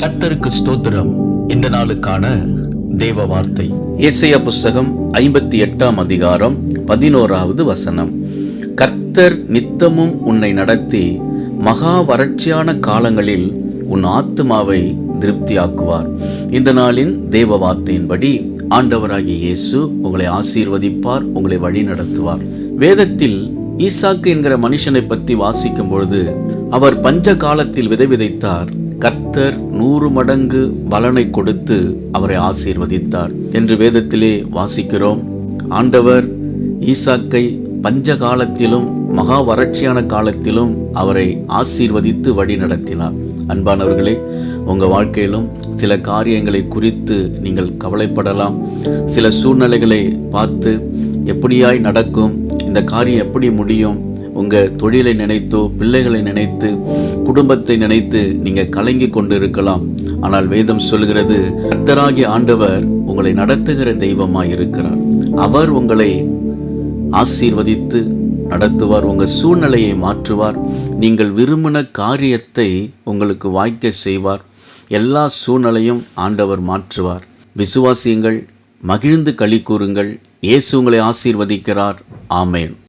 கர்த்தருக்கு ஸ்தோத்திரம். இந்த நாளுக்கான தேவ வார்த்தை. இசைய புஸ்தகம் ஐம்பத்தி எட்டாம் அதிகாரம் பதினோராவது வசனம். கர்த்தர் நித்தமும் உன்னை நடத்தி மகா வறட்சியான காலங்களில் உன் ஆத்துமாவை திருப்தியாக்குவார். இந்த நாளின் தேவ வார்த்தையின்படி ஆண்டவராகிய இயேசு உங்களை ஆசீர்வதிப்பார் உங்களை வழி நடத்துவார் வேதத்தில் ஈசாக்கு என்கிற மனுஷனை பற்றி வாசிக்கும் பொழுது அவர் பஞ்ச காலத்தில் விதை விதைத்தார். கர்த்தர் நூறு மடங்கு பலனை கொடுத்து அவரை ஆசீர்வதித்தார் என்று வேதத்திலே வாசிக்கிறோம். ஆண்டவர் ஈசாக்கை பஞ்ச காலத்திலும் மகா வறட்சியான காலத்திலும் அவரை ஆசீர்வதித்து வழி நடத்தினார். அன்பானவர்களே உங்கள் வாழ்க்கையிலும் சில காரியங்களை குறித்து நீங்கள் கவலைப்படலாம். சில சூழ்நிலைகளை பார்த்து எப்படியாய் நடக்கும் இந்த காரியம் எப்படி முடியும் உங்கள் தொழிலை நினைத்தோ பிள்ளைகளை நினைத்து குடும்பத்தை நினைத்து நீங்கள் கலங்கி கொண்டு இருக்கலாம் ஆனால் வேதம் சொல்கிறது கர்த்தராகிய ஆண்டவர் உங்களை நடத்துகிற தெய்வமாக இருக்கிறார் அவர் உங்களை ஆசீர்வதித்து நடத்துவார் உங்கள் சூழ்நிலையை மாற்றுவார். நீங்கள் விரும்பின காரியத்தை உங்களுக்கு வாய்க்க செய்வார். எல்லா சூழ்நிலையும் ஆண்டவர் மாற்றுவார். விசுவாசியுங்கள் மகிழ்ந்து களி கூறுங்கள். இயேசு உங்களை ஆசீர்வதிக்கிறார். ஆமேன்.